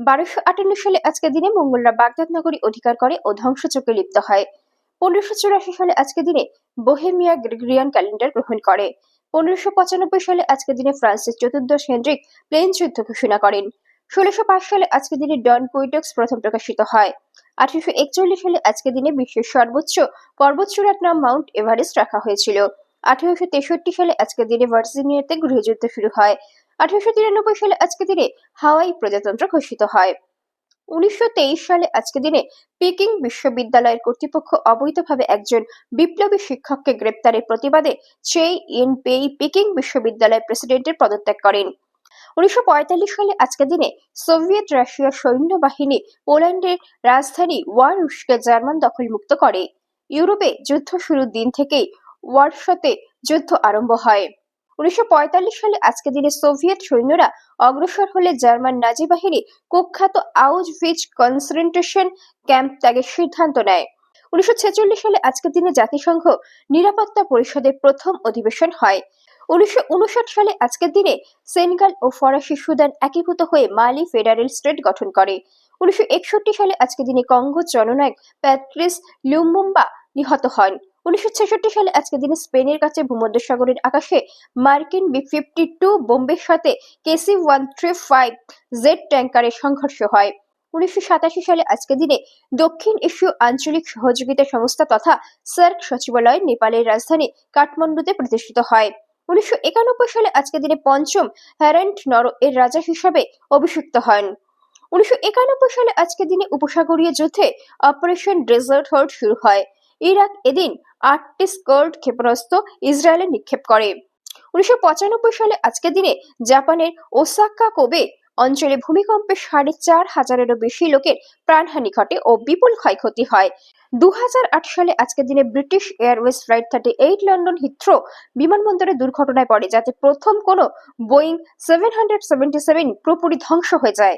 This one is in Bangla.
বারোশো আটান্ন সালে আজকের দিনে মঙ্গলরা বাগদাদ নগরী অধিকার করে ও ধ্বংসযজ্ঞে লিপ্ত হয়। পনেরোশো চুরাশি সালে আজকের দিনে বোহেমিয়া গ্রেগরিয়ান ক্যালেন্ডার গ্রহণ করে। পনেরোশো পঁচানব্বই সালে আজকের দিনে ফ্রান্সের চতুর্দশ হেনরিক প্লেন যুদ্ধ ঘোষণা করেন। ষোলোশো পাঁচ সালে আজকের দিনে ডন কুইটক্স প্রথম প্রকাশিত হয়। আঠারোশো একচল্লিশ সালে আজকের দিনে বিশ্বের সর্বোচ্চ পর্বতচূড়ার নাম মাউন্ট এভারেস্ট রাখা হয়েছিল। আঠারোশো তেষট্টি সালে আজকের দিনে ভার্জিনিয়াতে গৃহযুদ্ধ শুরু হয়। আঠারোশো তিরানব্বই সালে দিনে হাওয়াই প্রজাতন্ত্র ঘোষিত হয়। উনিশশো তেইশ সালে আজকের দিনে পিকিং বিশ্ববিদ্যালয়ের কর্তৃপক্ষ অবৈধভাবে একজন বিপ্লবী শিক্ষককে গ্রেপ্তারের প্রতিবাদে চেই ইন পেই পিকিং বিশ্ববিদ্যালয়ের প্রেসিডেন্টের পদত্যাগ করেন। উনিশশো পঁয়তাল্লিশ সালে আজকের দিনে সোভিয়েত রাশিয়ার সৈন্যবাহিনী পোল্যান্ডের রাজধানী ওয়ারুশকে জার্মান দখলমুক্ত করে। ইউরোপে যুদ্ধ শুরুর দিন থেকেই ওয়ারশতে যুদ্ধ আরম্ভ হয়। উনিশশো পঁয়তাল্লিশ সালে আজকের দিনে সোভিয়েত সৈন্যরা অগ্রসর হলে জার্মান নাজি বাহিনী কুখ্যাত আউজ আউজভিচ কনসেন্ট্রেশন ক্যাম্প ত্যাগের সিদ্ধান্ত নেয়। উনিশশো সালে আজকের দিনে জাতিসংঘ নিরাপত্তা পরিষদের প্রথম অধিবেশন হয়। উনিশশো উনষাট সালে আজকের দিনে সেনেগাল ও ফরাসি সুদান একীভূত হয়ে মালি ফেডারেল স্টেট গঠন করে। উনিশশো একষট্টি সালে আজকের দিনে কঙ্গো জননায়ক প্যাট্রিস লুমুম্বা নিহত হন। উনিশশো সালে আজকের দিনে স্পেনের কাছে ভূমধ্যসাগরের আকাশে মার্কিন বি ফিফটি টু বোম্বের সাথে KC one three five Z ট্যাঙ্কারের সংঘর্ষ হয়। উনিশশো সালে আজকের দিনে দক্ষিণ এশীয় আঞ্চলিক সহযোগিতা সংস্থা তথা সার্ক সচিবালয় নেপালের রাজধানী কাঠমান্ডুতে প্রতিষ্ঠিত হয়। উনিশশো একানব্বই সালে আজকের দিনে পঞ্চম হ্যারেন্ট নর এর রাজা হিসাবে অভিষিক্ত হন। উনিশশো একানব্বই সালে আজকের দিনে উপসাগরীয় যুদ্ধে অপারেশন ডেজার্ট হোল্ড শুরু হয়। ইরাক এদিন আটটি স্কার্ড ক্ষেপণাস্ত্র ইসরায়েলে নিক্ষেপ করে। উনিশশো পঁচানব্বই সালে আজকের দিনে জাপানের ওসাকা কোবে অঞ্চলে ভূমিকম্পে সাড়ে চার হাজারেরও বেশি লোকের প্রাণহানি ঘটে ও বিপুল ক্ষয়ক্ষতি হয়। দু হাজার আট সালে আজকের দিনে British Airways flight thirty eight London Heathrow বিমানবন্দরে দুর্ঘটনায় পড়ে, যাতে প্রথম কোনো Boeing seven hundred seventy seven পুরোপুরি ধ্বংস হয়ে যায়।